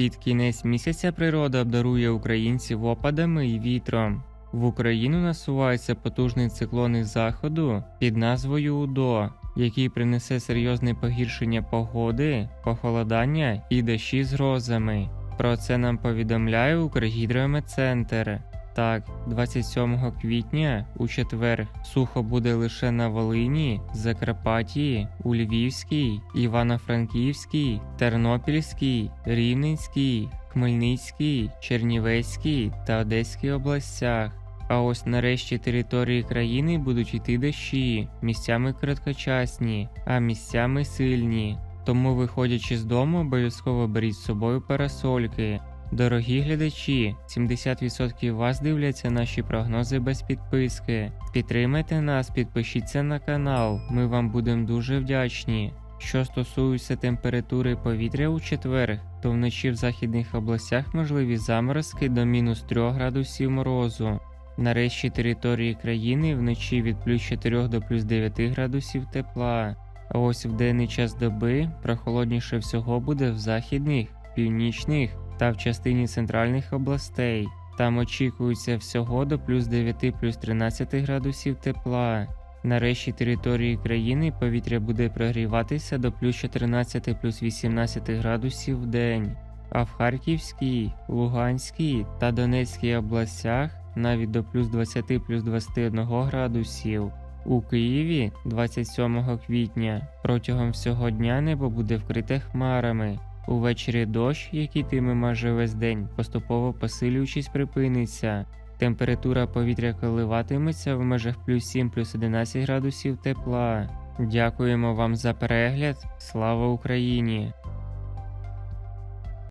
Під кінець місяця природа обдарує українців опадами і вітром. В Україну насувається потужний циклон із заходу під назвою УДО, який принесе серйозне погіршення погоди, похолодання і дощі з грозами. Про це нам повідомляє Укргідрометцентр. Так, 27 квітня у четвер сухо буде лише на Волині, Закарпатті, у Львівській, Івано-Франківській, Тернопільській, Рівненській, Хмельницькій, Чернівецькій та Одеській областях. А ось нарешті території країни будуть йти дощі, місцями короткочасні, а місцями сильні. Тому, виходячи з дому, обов'язково беріть з собою парасольки. Дорогі глядачі, 70% вас дивляться наші прогнози без підписки. Підтримайте нас, підпишіться на канал, ми вам будемо дуже вдячні. Що стосується температури повітря у четвер, то вночі в західних областях можливі заморозки до мінус 3 градусів морозу. Нарешті території країни вночі від плюс 4 до плюс 9 градусів тепла. А ось в денний час доби прохолодніше всього буде в західних, північних та в частині центральних областей. Там очікується всього до плюс 9 плюс 13 градусів тепла. Нарешті території країни повітря буде прогріватися до плюс 14 плюс 18 градусів в день. А в Харківській, Луганській та Донецькій областях навіть до плюс 20 плюс 21 градусів. У Києві 27 квітня протягом всього дня небо буде вкрите хмарами. Увечері дощ, який тиме майже весь день, поступово посилюючись, припиниться. Температура повітря коливатиметься в межах плюс 7 плюс 11 градусів тепла. Дякуємо вам за перегляд. Слава Україні!